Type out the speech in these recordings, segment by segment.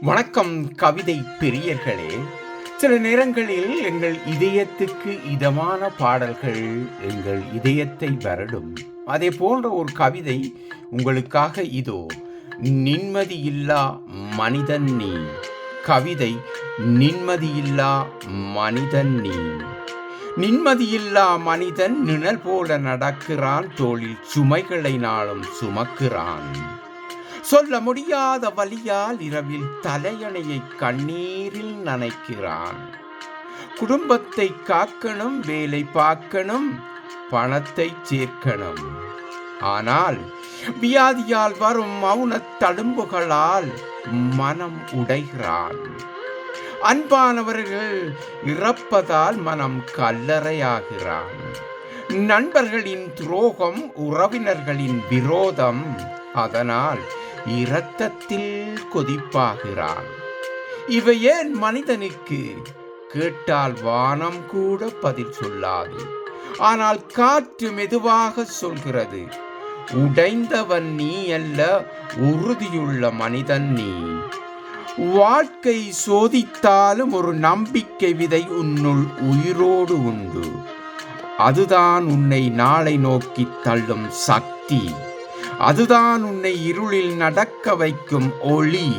வணக்கம் கவிதை பெரியர்களே. சில நேரங்களில் எங்கள் இதயத்துக்கு இதமான பாடல்கள் எங்கள் இதயத்தை வரடும். அதே போன்ற ஒரு கவிதை உங்களுக்காக இதோ நிம்மதியில்லா மனிதன் நீ. கவிதை நிம்மதியில்லா மனிதன் நீ. நிம்மதியில்லா மனிதன் நிழல் போல நடக்கிறான் தோளில் சுமைகளை நாளும் சுமக்கிறான். சொல்ல முடியாத வலியால் இரவில் தலையணையை கண்ணீரில் நனைக்கிறான். குடும்பத்தை காக்கணும் வேலை பார்க்கணும் பணத்தை சேர்க்கணும். ஆனால் வியாதியால் வரும் மௌன தடும்புகளால் மனம் உடைகிறான். அன்பானவர்கள் இறப்பதால் மனம் கல்லறையாகிறான். நண்பர்களின் துரோகம் உறவினர்களின் விரோதம் அதனால் இரத்தத்தில் கொதிப்பாகிறான் இவை ஏன் மனிதனுக்கு கேட்டால் வானம் கூட பதில் சொல்லாது. ஆனால் காற்று மெதுவாக சொல்கிறது உடைந்தவன் நீ அல்ல உறுதியுள்ள மனிதன் நீ. வாழ்க்கை சோதித்தாலும் ஒரு நம்பிக்கை விதை உன்னுள் உயிரோடு உண்டு. அதுதான் உன்னை நாளை நோக்கி தள்ளும் சக்தி. அதுதான் உன்னை இருளில் நடக்க வைக்கும் ஒளி.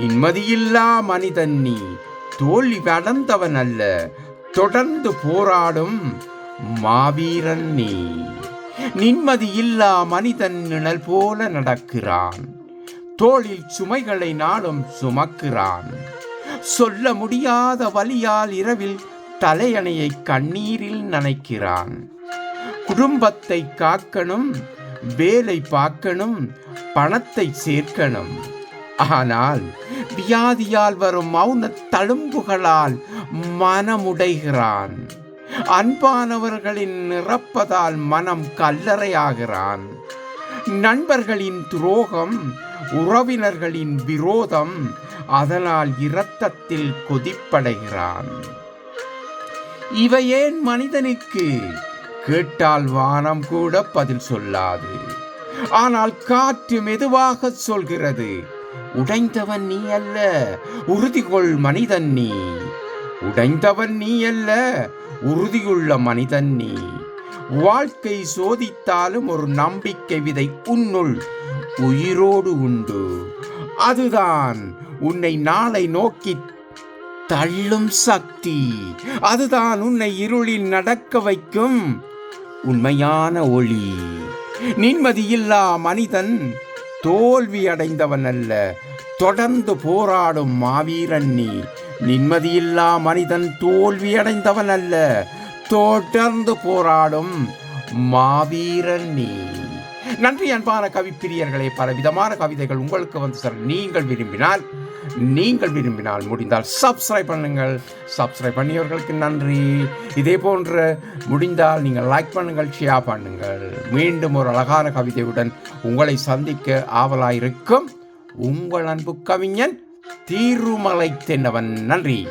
நிம்மதியில்லா மனிதன் நீ தோல்வி அடர்ந்தவன் அல்ல தொடர்ந்து போராடும் மாவீரன் நீ. நிம்மதியில்லா மனிதன் நிழல் போல நடக்கிறான் தோளில் சுமைகளை நாளும் சுமக்கிறான். சொல்ல முடியாத வலியால் இரவில் தலையணையை கண்ணீரில் நனைக்கிறான். குடும்பத்தை காக்கணும் வேலை பார்க்கணும் பணத்தை சேர்க்கணும். ஆனால் வியாதியால் வரும் மௌன தழும்புகளால் மனமுடைகிறான். அன்பானவர்களின் நிரப்பதால் மனம் கல்லறையாகிறான். நண்பர்களின் துரோகம் உறவினர்களின் விரோதம் அதனால் இரத்தத்தில் கொதிப்படைகிறான். இவையேன் மனிதனுக்கு கேட்டால் வானம் கூட பதில் சொல்லாது. ஆனால் காற்று மெதுவாக சொல்கிறது உடைந்தவன் நீ அல்ல உறுதிகொள் மனிதன் நீ. உடைந்தவன் நீ அல்ல உறுதியுள்ள மனிதன் நீ. வாழ்க்கை சோதித்தாலும் ஒரு நம்பிக்கை விதை உன்னுள் உயிரோடு உண்டு. அதுதான் உன்னை நாளை நோக்கி தள்ளும் சக்தி. அதுதான் உன்னை இருளில் நடக்க வைக்கும் உண்மையான ஒளி. நிம்மதியில்லா மனிதன் தோல்வி அடைந்தவன் அல்ல தொடர்ந்து போராடும் மாவீரன் நீ. நிம்மதியில்லா மனிதன் தோல்வி அடைந்தவன் அல்ல தொடர்ந்து போராடும் மாவீரன் நீ. நன்றி அன்பான கவிப்பிரியர்களே பல விதமான கவிதைகள் உங்களுக்கு வந்து சார் நீங்கள் விரும்பினால் நீங்கள் விரும்பினால் முடிந்தால் சப்ஸ்கிரைப் பண்ணுங்கள். சப்ஸ்கிரைப் பண்ணியவர்களுக்கு நன்றி. இதே போன்ற முடிந்தால் நீங்கள் லைக் பண்ணுங்கள் ஷேர் பண்ணுங்கள். மீண்டும் ஒரு அழகான கவிதையுடன் உங்களை சந்திக்க ஆவலாயிருக்கும் உங்கள் அன்பு கவிஞன் தீருமலை தென்னவன். நன்றி.